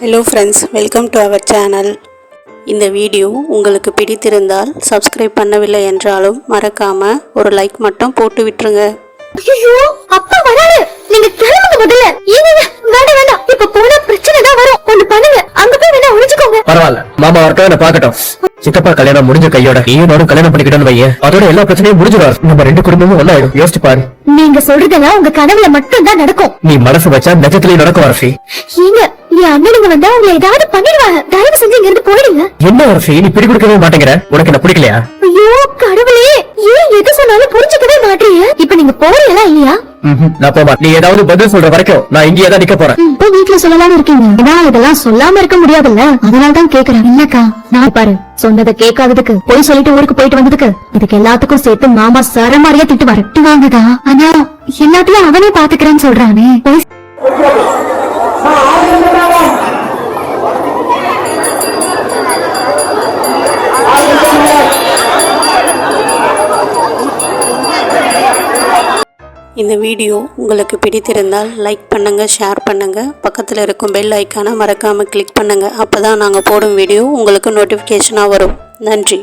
Hello friends welcome to our channel இந்த video உங்களுக்கு பிடித்திருந்தால் சப்ஸ்கிரைப் பண்ணவில்லை என்றாலும் மறக்காம ஒரு லைக் மட்டும் போட்டு விட்டுருங்க. ஐயோ அப்பா வராரு. நீங்க கிளம்புங்க முதல்ல. ஏங்க வேண்டாம் வேண்டாம். இப்ப போனா பிரச்சனை தான் வரும். ஒண்ணு பண்ணுங்க. அங்க போய் வேணா ஒளிச்சுக்கோங்க பரவாயில்ல. மாமா வரட்டும் என்ன பாக்கட்டும் சித்தப்பா கல்யாணம் முடிஞ்ச கையோட நீயும் நானும் கல்யாணம் பண்ணிக்கிட்டோன்னு வையேன். அதோட எல்லா பிரச்சனையும் முடிஞ்சிடும் நம்ம ரெண்டு குடும்பமும் ஒன்னாயிடும் யோசிச்சு பாரு. நீங்க சொல்றதெல்லாம் உங்க கனவுல மட்டும் தான் நடக்கும். நீ மனசு வச்சா நிஜத்திலேயே நடக்கும் அரசி. ஏங்க என் அண்ணனுங்க வந்தா உங்களை ஏதாவது பண்ணிடுவாங்க. தயவு செஞ்சு இங்க இருந்து போயிடுங்க. என்ன அரசி நீ பிடி கொடுக்கவே மாட்டேங்கிற? உனக்கு என்ன பிடிக்கலையா? ஐயோ கடவுளே ஏன் எது சொன்னாலும் புரிஞ்சுக்கவே மாட்டீங்க? இப்ப நீங்க போறீங்களா இல்லையா? நான் போமா. நீ ஏதாவது பதில் சொல்ற வரைக்கும் நான் இங்கேயே தான் நிக்க போறேன். இப்போ வீட்டுல சொல்லலாம்னு இருக்கீங்க. ஏன்னா இதெல்லாம் சொல்லாம இருக்க முடியாதுல்ல? அதனால தான் கேக்குறேன். இல்லக்கா நான் பாரு சொன்னதை கேட்காததுக்கு போய் சொல்லிட்டு ஊருக்கு போயிட்டு வந்ததுக்கு இதுக்கு எல்லாத்துக்கும் சேர்த்து மாமா சரமாரியா திட்டு வரட்டு வாங்குதா ஆனா எல்லாத்தையும் அவனே பாத்துக்கிறேன்னு சொல்றானே. இந்த வீடியோ உங்களுக்கு பிடித்திருந்தால் லைக் பண்ணுங்கள் ஷேர் பண்ணுங்கள் பக்கத்தில் இருக்கும் பெல் ஐக்கானை மறக்காமல் கிளிக் அப்போ தான் நாங்கள் போடும் வீடியோ உங்களுக்கு நோட்டிஃபிகேஷனாக வரும். நன்றி.